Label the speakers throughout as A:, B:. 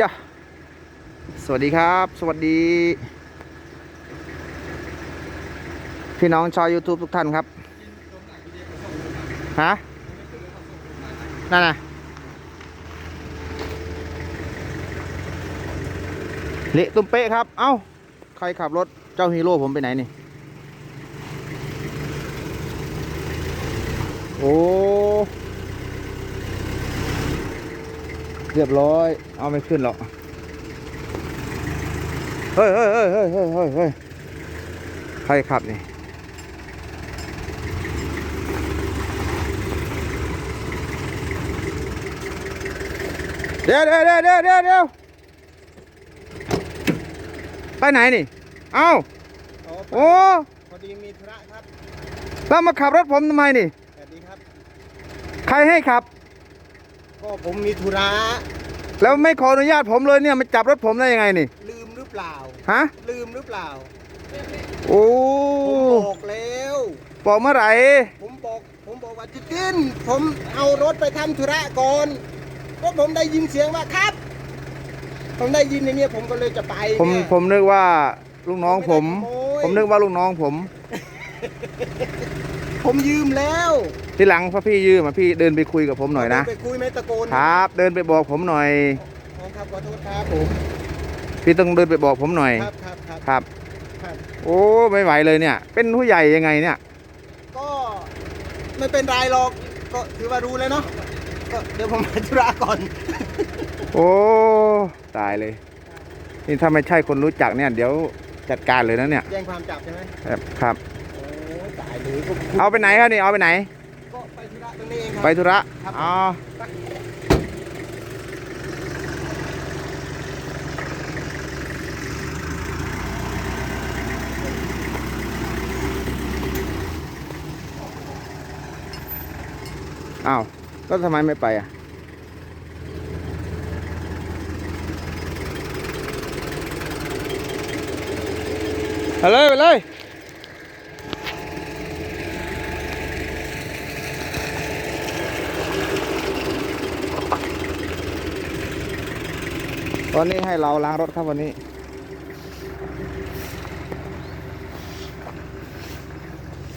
A: ยะสวัสดีครับ สวัสดี พี่น้องชาว YouTube ทุกท่านครับ ฮะ นั่นน่ะเละตุ้มเป๊ะครับ เอ้า ใครขับรถเจ้าฮีโร่ผมไปไหนนี่ โอ้ เรียบร้อย เอาไม่ขึ้นหรอก เฮ้ยเฮ้ยเฮ้ยเฮ้ยเฮ้ยเฮ้ยเฮ้ยใครขับนี่เดี๋ยวเดี๋ยวเดี๋ยวเดี๋ยวเดี๋ยวเดี๋ยวไปไหนนี่ เอ้า โอ้
B: พอดีมีธุระครับ
A: แล้วมาขับรถผมทำไมนี่
B: สวัสดีครับ
A: ใครให้ขับ
B: ก็ผมมีธุระ
A: แล้วไม่ขออนุญาตผมเลยเนี่ยมาจับรถผมได้ยังไงนี่
B: ลืมหรือเปล่า
A: ฮะ
B: ลืมหรือเปล่า
A: โอ้
B: ผมบอกแล้ว
A: บอกเมื่อไหร่
B: ผมบอกผมบอกว่าจะกินผมเอารถไปทำธุระก่อนเพราะผมได้ยินเสียงว่าครับ ผมได้ยินอย่างเงี้ยผมก็เลยจะไป
A: ผม
B: เนี่ย
A: ผมนึกว่าลูกน้องผม
B: ผมไม่ได้ขโมย
A: ผมนึกว่าลูกน้องผม
B: ผมยืมแล้ว
A: ทีหลังพอพี่ยืมอะพี่เดินไปคุยกับผมหน่อยนะ
B: ไปคุยไหม่ตะโกน
A: ครับ เดินไปบอกผมหน่อย
B: อ๋อครับขอโทษครับผม
A: พี่ต้องเดินไปบอกผมหน่อย
B: ครับครับครับ
A: ครับ
B: ครับ
A: โอ้ไม่ไหวเลยเนี่ย เป็นผู้ใหญ่ยังไงเนี่ย
B: ก็ไม่เป็นไรหรอกก็ถือว่ารู้แล้วเนาะก็เดี๋ยวผมมาธุระก่อน
A: โอ้ตายเลย นี่ถ้าไม่ใช่คนรู้จักเนี่ย เดี๋ยวจัดการเลยนะเนี่ย
B: แจ้งความจับใช่ไหม
A: ครับ ครับ
B: โอ้ตายเลยก็
A: เอาไปไหนครับนี่เอาไปไหน
B: ก็ไปธุระตรงนี้เองครั
A: ไปธุระ
B: ครับ
A: อ๋ออ้าวแล้วทำไมไม่ไปอะ ไปเลยไปเลย วันนี้ให้เราล้างรถครับวันนี้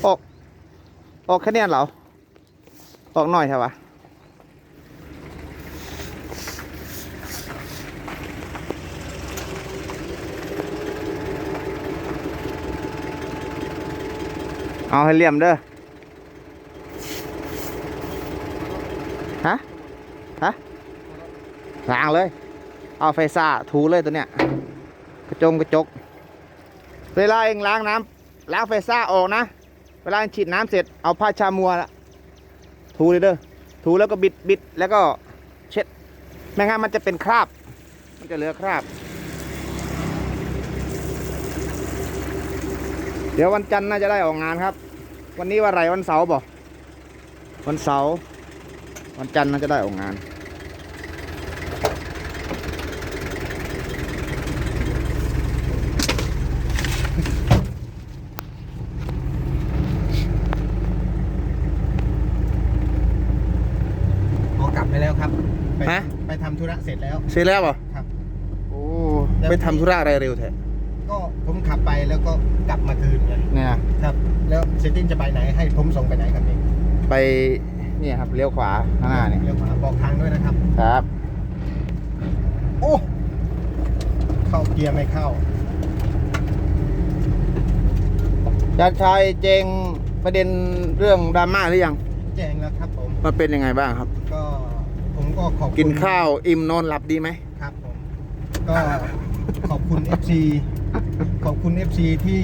A: ออก ออกแค่เนี้เหรอ ออกหน่อยใช่ปะเอาให้เลี่ยมเด้อ ฮะ ฮะล้างเลย เอาไฟซ่าถูเลยตัวเนี้ยกระจงกระจก เวลาเองล้างน้ำล้างไฟซ่าออกนะ เวลาฉีดน้ำเสร็จเอาผ้าชามัวละถูเลยเด้อถูแล้วก็บิดบิดแล้วก็เช็ดไม่งั้นมันจะเป็นคราบ มันจะเหลือคราบ เดี๋ยววันจันทร์น่าจะได้ออกงานครับ วันนี้วันอะไรวันเสาร์บ่วันเสาร์วันจันทร์น่าจะได้ออกงาน
B: ออกกลับไปแล้วครับ ไป
A: ฮะ
B: ไปทำธุระเสร็จแล้ว
A: เสร็จแล้วเหรอ
B: ครับ
A: โอ้ไปทำธุระอะไรเร็วแท้
B: ก็ผมขับไปแล้วก็กลับมาคืนเลย
A: เนี่ย
B: ครับ แล้วเซตติ้งจะไปไหนให้ผมส่งไปไหนครับนี่
A: ไปเนี่ยครับเลี้ยวขวาข้างหน้านี่
B: เลี้ยวขวาบอกทางด้วยนะครับ
A: ครับ
B: โอ้เข้าเกียร์ไม่เข้า
A: จัดชายเจงประเด็นเรื่องดราม่าหรือยัง
B: แจ้งแล้วครับผม
A: มันเป็นยังไงบ้างครับ
B: ก็ผมก็ขอบคุณ
A: กินข้าวอิ่มนอนหลับดีไหม
B: ครับผมก็ขอบคุณ FC ขอบคุณ FC ที่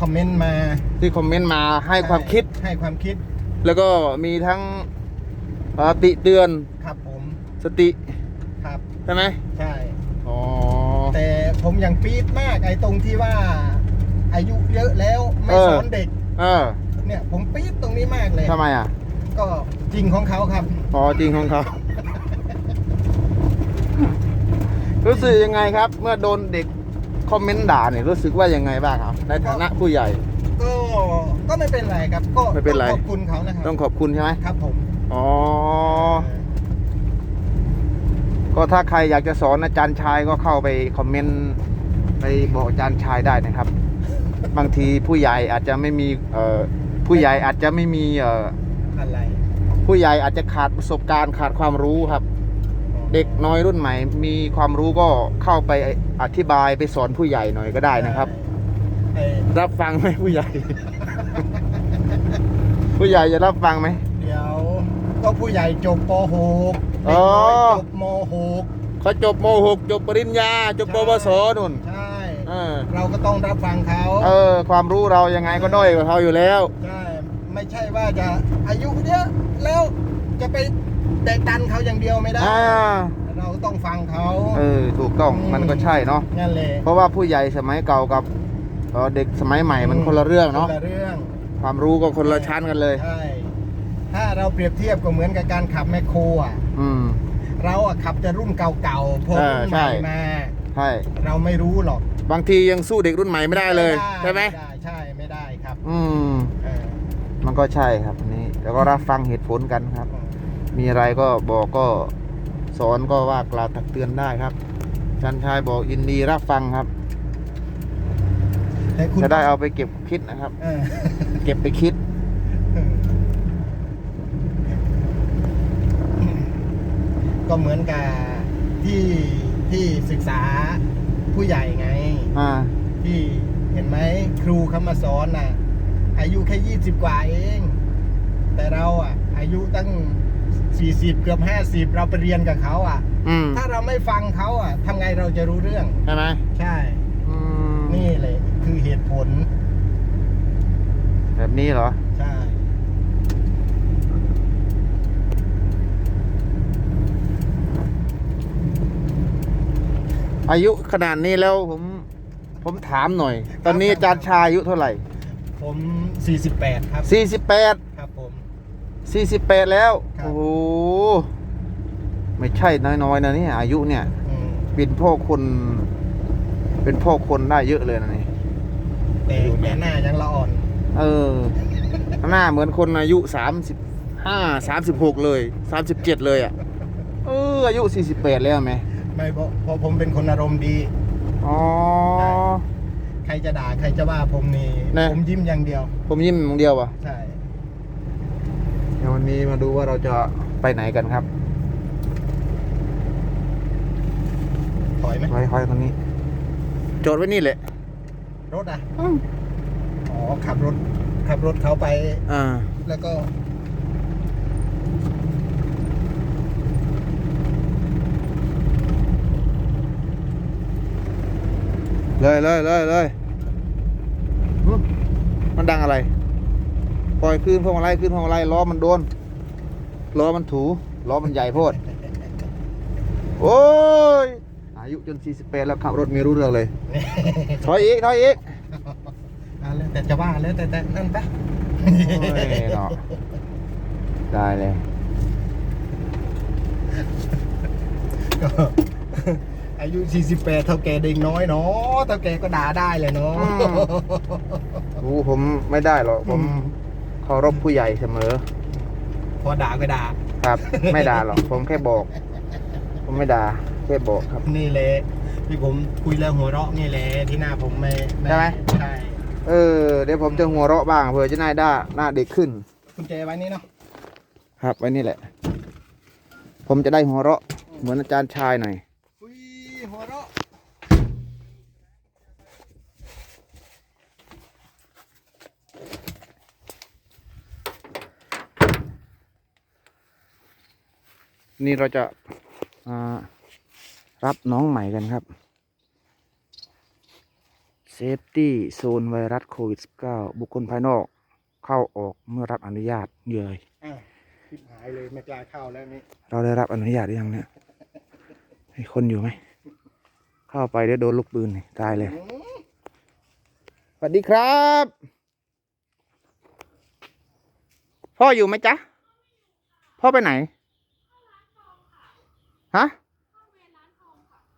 B: คอมเมนต์มา
A: ที่คอมเมนต์มาให้ความคิด
B: ให้ความคิด
A: แล้วก็มีทั้งเอ่อติเตือน
B: ครับผม
A: สติ
B: ครับ
A: ใช่ไหม
B: ใช่
A: อ๋อ
B: แต่ผมยังปี๊ดมากไอ้ตรงที่ว่า อายุเยอะแล้วไม่สอนเด็ก
A: เออ
B: เนี่ยผมปี๊ดตรงนี้มากเลย
A: ทำไมอะ
B: ก็จริงของเขาครับ
A: อ๋อจริงของเขา รู้สึกยังไงครับ เมื่อโดนเด็กคอมเมนต์ด่าเนี่ยรู้สึกว่ายังไงบ้างครับ ในฐานะผู้ใหญ่
B: ก็ก็ไม่เป็นไรครับ ก็
A: ไม่เป็นไร
B: ต้องขอบคุณเขานะครับ
A: ต้องขอบคุณใช่ไหม
B: ครับผม
A: อ๋อ ก็ก็ถ้าใครอยากจะสอนอาจารย์ชายก็เข้าไปคอมเมนต์ไปบอกอาจารย์ชายได้นะครับ บางทีผู้ใหญ่อาจจะไม่มีเอ่อผู้ใหญ่อาจจะไม่มีเอ่อ
B: อะไร
A: ผู้ใหญ่อาจจะขาดประสบการณ์ขาดความรู้ครับ เด็กน้อยรุ่นใหม่ มีความรู้ก็เข้าไปอธิบายไปสอนผู้ใหญ่หน่อยก็ได้นะครับ
B: เอ่อ
A: รับฟังไหมผู้ใหญ่ ผู้ใหญ่จะรับฟังไหม
B: เดี๋ยวก็ผู้ใหญ่จบป .6
A: อ๋
B: เด็ก
A: อ
B: น้อยจบม
A: เขาจบม .6 จบปริญญาจบปวสนุ่น
B: .6 ใช่
A: เออ
B: เราก็ต้องรับฟังเขา
A: เออ ความรู้เรายังไงก็ด้อยกว่าเขาอยู่แล้ว
B: ใช่ ไม่ใช่ว่าจะอายุเยอะแล้วจะไปแดกดันเขาอย่างเดียวไม่ได้
A: อ่า
B: เราก็ต้องฟังเขา
A: เออถูกต้องมันก็ใช่เนาะ
B: นั่นแหละ
A: เพราะว่าผู้ใหญ่สมัยเก่ากับเอ่อเด็กสมัยใหม่มันคนละเรื่องเนาะ
B: คนละเรื่อง
A: ความรู้ก็คนละชั้นกันเลย
B: ใช่ถ้าเราเปรียบเทียบก็เหมือนกับการขับแมคโครอะ
A: อืม
B: เราอะขับแต่รุ่นเก่าๆพอ
A: เออ
B: รุ่นให
A: ใช่
B: ม่มา
A: ใช่
B: เราไม่รู้หรอก
A: บางทียังสู้เด็กรุ่นใหม่ไม่ได้เลย ใช่ไหม
B: ด้ใช่ไม่ได้ครับ
A: อืม
B: เออ
A: มัน ก็ใช่ครับอันนี่แล้วก็รับฟังเหตุผลกันครับ มีอะไรก็บอกก็สอนก็ว่ากล่าวตักเตือนได้ครับจันชายบอกยินดีรับฟังครับ
B: แต่คุณ
A: จะได้เอาไปเก็บคิดนะครับ
B: เออ
A: เก็บไปคิด
B: ก็เหมือนกับที่ที่ศึกษาผู้ใหญ่ไง
A: อ่า
B: ที่เห็นไหมครูเขามาสอนน่ะ อายุแค่ยี่สิบกว่าเอง แต่เราอะ อายุตั้งสี่สิบเกือบห้าสิบเราไปเรียนกับเขาอะ
A: อืม
B: ถ้าเราไม่ฟังเขาอะทำไงเราจะรู้เรื่อง
A: ใช่ไหม
B: ใช่
A: อืม
B: นี่เลย คือเหตุผล
A: แบบนี้เหรอ
B: ใช่
A: อายุขนาดนี้แล้วผม ผมถามหน่อย ตอนนี้อาจารย์ชายอายุเท่าไหร่
B: ผมสี่สิบแปดครับ
A: สี่สิบแปด
B: ครับผม
A: สี่สิบแปดแล้ว
B: ครับ
A: โอ้โหไม่ใช่น้อยๆนะเนี่ยอายุเนี่ย
B: อืม
A: เป็นพ่อคน เป็นพ่อคนได้เยอะเลยนะนี่
B: แต่แต่หน้ายังละอ่อน
A: เออ หน้าเหมือนคนอายุสามสิบห้าสามสิบหกเลยสามสิบเจ็ดเลยอะ เออ อายุสี่สิบแปดแล้วไหม
B: ไม่เพราะเพราะผมเป็นคนอารมณ์ดี
A: อ๋อ
B: ใช่ ใครจะด่าใครจะว่าผมนี่
A: นะ
B: ผมยิ้มอย่างเดียว
A: ผมยิ้มอย่างเดียวอะ
B: ใช่
A: เดี๋ยววันนี้มาดูว่าเราจะไปไหนกันครับ
B: ถอยไหม
A: ไว้ไว้ตรงนี้จอดไว้นี่แหละ
B: รถอะอ๋อ ขับรถ ขับรถเขาไป
A: อ่า
B: แล้วก็
A: เลยเลยเลยเลยหึ มันดังอะไร ปล่อยขึ้นพวงมาลัยขึ้นพวงมาลัยล้อมันโดน ล้อมันถู ล้อมันใหญ่โพด โอ้ย อายุจน 48 แล้วขับรถไม่รู้เรื่องเลย ถอยอีก ถอยอีก
B: อะแล้วแต่จะว่าแล้วแต่แต่นั่นปะ
A: โอ้ยเนาะได้เลย
B: ก็ อายุ 48 เท่าแก่เด็กน้อยเนาะเท่าแก่ก็ด่าได้เลยเนาะ
A: อืม รู้ผมไม่ได้หรอกผมเคารพผู้ใหญ่เสมอ
B: พอด่าก็ด่า
A: ครับ ไม่ด่าหรอกผมแค่บอก ผมไม่ด่าแค่บอกครับ
B: นี่แหละที่ผมคุยแล้วหัวเราะนี่แหละที่หน้าผมไม่
A: ใช่ไหม
B: ใช่
A: เออเดี๋ยวผมจะหัวเราะบ้างเผื่อจะหน้าด้าหน้าเด็กขึ้น
B: คุณเจไว้นี่เนาะ
A: ครับไว้นี่แหละ ผมจะได้หัวเราะ เหมือนอาจารย์ชายหน่อย
B: อุ้ยหัวเราะ
A: นี่เราจะอ่ารับน้องใหม่กันครับ เซฟตี้โซนไวรัสโควิด -19 บุคคลภายนอกเข้าออกเมื่อรับอนุญาตเยย
B: อะทิบหายเลยไม่กล้าเข้าแล้วนี่
A: เราได้รับอนุญาตหรือยังเนี่ยให้คนอยู่ไหม เข้าไปเดี๋ยวโดนลูกปืนนี่ตายเลย
B: อืม
A: สวัสดีครับ พ่ออยู่ไหมจ๊ะ พ่อไปไหนฮะ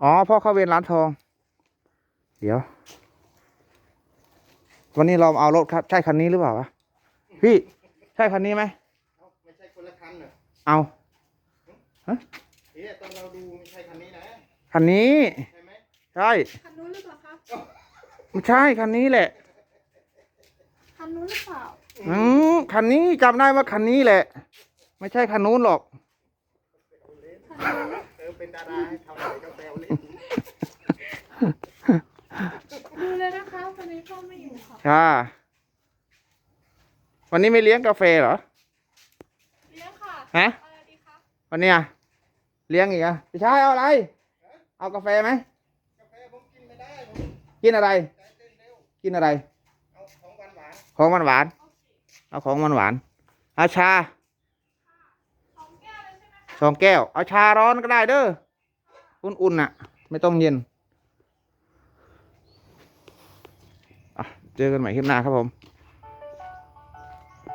A: อ๋อ พ่อเข้าเวรร้านทอง เดี๋ยว วันนี้เราเอารถครับ ใช่คันนี้หรือเปล่าวะพี่ ใช่คันนี้ไหม
B: เอ้าไม่ใช่คนละคันเหรอ
A: เอา
B: เอเนี่ยตอนเราดูไม่ใช่คันนี้นะ
A: คันนี้
B: ใช่ไหม
A: ใช่
C: คันนู้นหรือเปล่าคะ
A: ไม่ใช่คันนี้แหละ
C: คันนู้นหรือเปล่า
A: อืมคันนี้จำได้ว่าคันนี้แหละ ไม่ใช่คันนู้นหรอก
B: เออเป็นดาราให้ทำอะไรก็แปลวเล่น
C: ดูเลยนะคะวันนี้พ่อไม่อยู่ค่ะ
A: ค่ะ วันนี้ไม่เลี้ยงกาแฟเหรอ
C: เลี้ยงค่ะ
A: ฮะ
C: อะไรดีคะ
A: วันเนี้ยเลี้ยงอีกอะพี่ชายเอาอะไร เอากาแฟไหม
B: กาแฟผมกินไม่ได้ผม
A: กินอะไร กินอะไร
B: ของหวานหวาน
A: เอาของหวานหวาน เอาชา
C: สองแก้วเอ
A: งแก้ว เอาชาร้อนก็ได้เด้อ อุ่นๆน่ะ ไม่ต้องเย็นเจอกันใหม่คลิปหน้าครับผม